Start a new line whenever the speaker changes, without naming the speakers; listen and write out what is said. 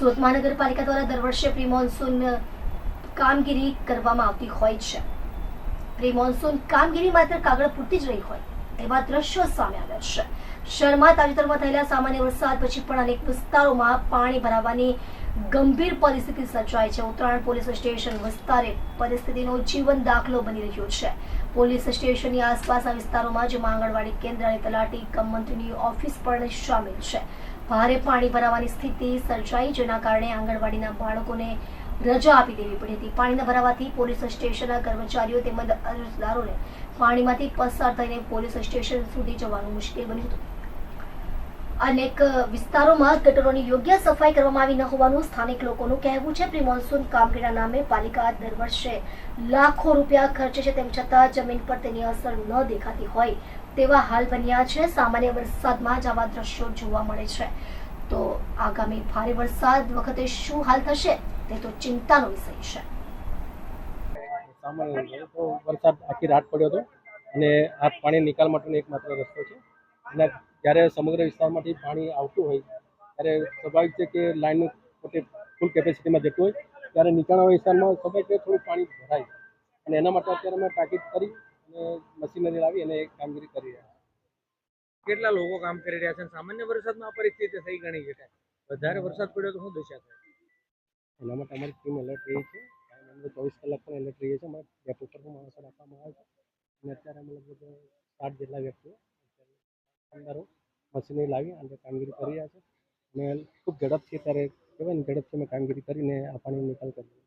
સુરત મહાનગરપાલિકા દ્વારા દર વર્ષે પ્રી મોન્સૂન કામગીરી કરવામાં આવતી હોય છે. પ્રી મોન્સૂન કામગીરી માત્ર કાગળ પૂરતી જ રહી હોય. તેવા દ્રશ્યો સામે આવ્યા છે. શહેરમાં તાજેતરમાં થયેલા સામાન્ય વરસાદ પછી પણ અનેક વિસ્તારોમાં પાણી ભરાવાની ગંભીર પરિસ્થિતિ સર્જાય છે. ઉત્તરાયણ પોલીસ સ્ટેશન વિસ્તારે પરિસ્થિતિનો જીવન દાખલો બની રહ્યો છે. પોલીસ સ્ટેશનની આસપાસના વિસ્તારોમાં જેમાં આંગણવાડી કેન્દ્ર અને તલાટી કમ ઓફિસ પણ સામેલ છે. ભારે પાણી ભરાવાની સ્થિતિ સર્જાઈ જેના કારણે આંગણવાડીના બાળકોને રજા આપી દેવી પડી હતી. પાણીના ભરાવાથી પોલીસ સ્ટેશનના કર્મચારીઓ તેમજ અરજદારોને પાણીમાંથી પસાર થઈને પોલીસ સ્ટેશન સુધી જવાનું મુશ્કેલ બન્યું હતું. અનેક વિસ્તારોમાં ગટરોની યોગ્ય સફાઈ કરવામાં આવી ન હોવાનું સ્થાનિક લોકોનું કહેવું છે. પ્રી મોન્સૂન કામગીરીના નામે પાલિકા દર વર્ષે લાખો રૂપિયા ખર્ચે છે. તેમ છતાં જમીન પર તેની અસર ન દેખાતી હોય તેવા હાલ બન્યા છે. સામાન્ય વરસાદમાં જ આવા દ્રશ્યો જોવા મળે છે. તો આગામી ભારે વરસાદ વખતે શું હાલ થશે? તે ચિંતાનો વિષય છે.
રીતે વરસાદ આખી રાત પડ્યો હતો અને આ પાણી નિકાલ માટેનો એકમાત્ર રસ્તો છે. અને જ્યારે સમગ્ર વિસ્તારમાંથી પાણી આવતું હોય, ત્યારે સ્વાભાવિક છે કે લાઇનનું પોતે ફૂલ કેપેસિટીમાં જતું હોય, ત્યારે નીચાણવાળા વિસ્તારમાં સ્વાભાવિક છે થોડું પાણી ભરાય. અને એના માટે અત્યારે અમે તાકીદ કરી અને મશીનરી લાવી અને કામગીરી કરી રહ્યા
કેટલા લોકો કામ કરી રહ્યા છે? સામાન્ય વરસાદમાં પરિસ્થિતિ થઈ ગણી છે. વધારે વરસાદ પડ્યો તો શું દશા થાય?
એના માટે અમારી ટીમ એલર્ટ રહી છે. અને અમે ચોવીસ કલાક પણ એલર્ટ રહીએ છીએ અમારે ડેપો પર પણ માણસો રાખવામાં આવે છે. અને અત્યારે અમે લગભગ સાત જેટલા વ્યક્તિઓ કામદારો મશીનરી લાવી અને કામગીરી કરી રહ્યા છે. અને ખૂબ ઝડપથી અત્યારે કહેવાય ને ઝડપથી અમે કામગીરી કરીને આ પાણીનો નિકાલ કરીએ